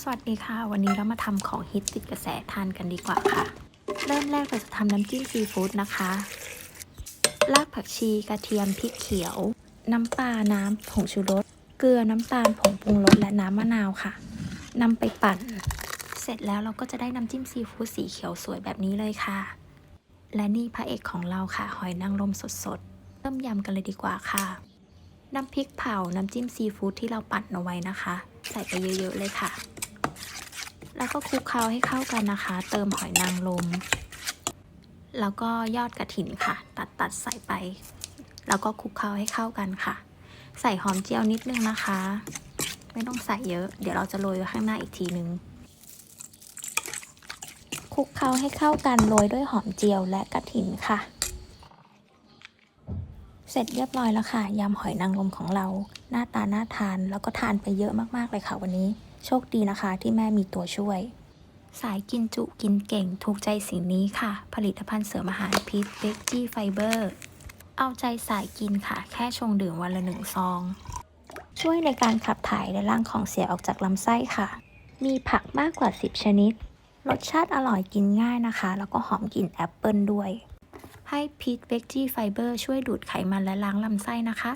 สวัสดีค่ะ วันนี้เรามาทำของฮิตติดกระแสทานกันดีกว่าค่ะ เริ่มแรกเราจะทำน้ำจิ้มซีฟู้ดนะคะ รากผักชีกระเทียมพริกเขียว น้ำปลาน้ำผงชูรส เกลือน้ำตาลผงปรุงรสและน้ำมะนาวค่ะนำไปปั่น เสร็จแล้วเราก็จะได้น้ำจิ้มซีฟู้ดสีเขียวสวยแบบนี้เลยค่ะ และนี่พระเอกของเราค่ะ หอยนางรมสดๆเริ่มยำกันเลยดีกว่าค่ะ น้ำพริกเผาน้ำจิ้มซีฟู้ดที่เราปั่นเอาไว้นะคะ ใส่ไปเยอะๆเลยค่ะ แล้วก็คลุกเคล้าให้เข้ากันนะคะ เติมหอยนางรมแล้วก็ยอดกระถินค่ะ ตัดตัดใส่ไป แล้วก็คลุกเคล้าให้เข้ากันค่ะ ใส่หอมเจียวนิดนึงนะคะ ไม่ต้องใส่เยอะ เดี๋ยวเราจะโรยไว้ข้างหน้าอีกทีนึงคลุกเคล้าให้เข้ากันโรยด้วยหอมเจียวและกระถินค่ะ เสร็จเรียบร้อยแล้วค่ะยำหอยนางรมของเรา หน้าตาน่าทานแล้วก็ทานไปเยอะมากๆเลยค่ะวันนี้ โชคดีนะคะที่แม่มีตัวช่วย สายกินจุกินเก่งถูกใจสิ่งนี้ค่ะ ผลิตภัณฑ์เสริมอาหารพิษเบกจี้ไฟเบอร์เอาใจสายกินค่ะ แค่ชงดื่มวันละหนึ่งซอง ช่วยในการขับถ่ายและล้างของเสียออกจากลำไส้ค่ะ มีผักมากกว่า 10 ชนิด รสชาติอร่อยกินง่ายนะคะ แล้วก็หอมกลิ่นแอปเปิลด้วย ให้พีทเวกจี้ไฟเบอร์ช่วยดูดไขมันและล้างลำไส้นะคะ